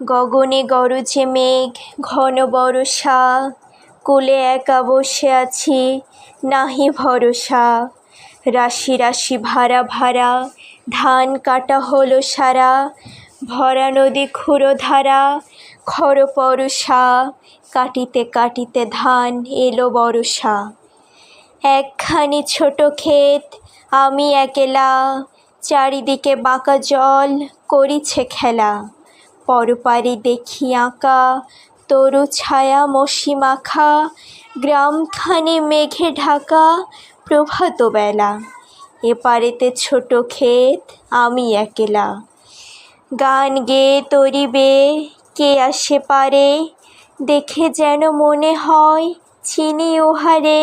গগনে গরজে মেঘ, ঘন বরষা, কোলে একা বসে আছি, নাহি ভরসা। রাশি রাশি ভাড়া ভাড়া, ধান কাটা হলো সারা, ভরা নদী ক্ষুরধারা খর পরশা কাটিতে কাটিতে ধান এলো বরষা। একখানি ছোট ক্ষেত, আমি একেলা, চারিদিকে বাঁকা জল, করিছে খেলা। পরপারে দেখি আঁকা, তরু ছায়া মসি মাখা, গ্রামখানি মেঘে ঢাকা, প্রভাত বেলা। এপারেতে ছোট ক্ষেত, আমি একেলা। গান গেয়ে তরিবে, কে আসে পারে, দেখে যেন মনে হয় চিনি ওহারে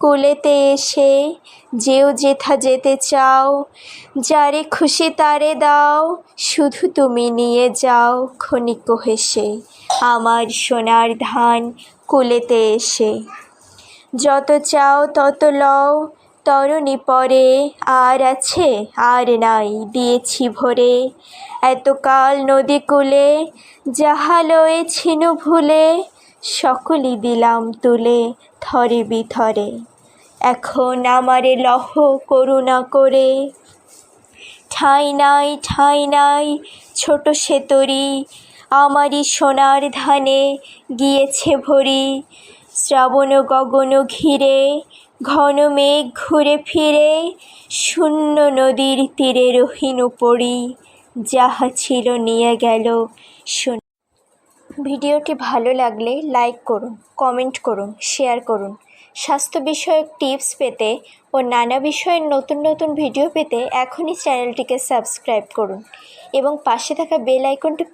কুলেতে এসে যেও যেথা যেতে চাও, যারে খুশি তারে দাও, শুধু তুমি নিয়ে যাও, ক্ষণিক হেসে আমার সোনার ধান কুলেতে এসে। যত চাও তত লও, তরণী পরে আর আছে, আর নাই, দিয়েছি ভরে। এতকাল নদী কূলে, যাহা লয়েছিনু ভুলে, সকলই দিলাম তুলে থরে বিথরে। এখন আমারে লহ করুণা করে। ঠাঁই নাই ঠাঁই নাই, ছোট সে তরি, আমারই সোনার ধানে গিয়েছে ভরি। শ্রাবণ গগন ঘিরে, ঘন মেঘ ঘুরে ফিরে, শূন্য নদীর তীরে রহিনু পড়ি, যাহা ছিল নিয়ে গেল শূন্য ভিডিওটি ভালো লাগলে লাইক করুন, কমেন্ট করুন, শেয়ার করুন। স্বাস্থ্য বিষয়ক টিপস পেতে ও নানা বিষয়ের নতুন নতুন ভিডিও পেতে এখনই চ্যানেলটিকে সাবস্ক্রাইব করুন এবং পাশে থাকা বেল আইকনটি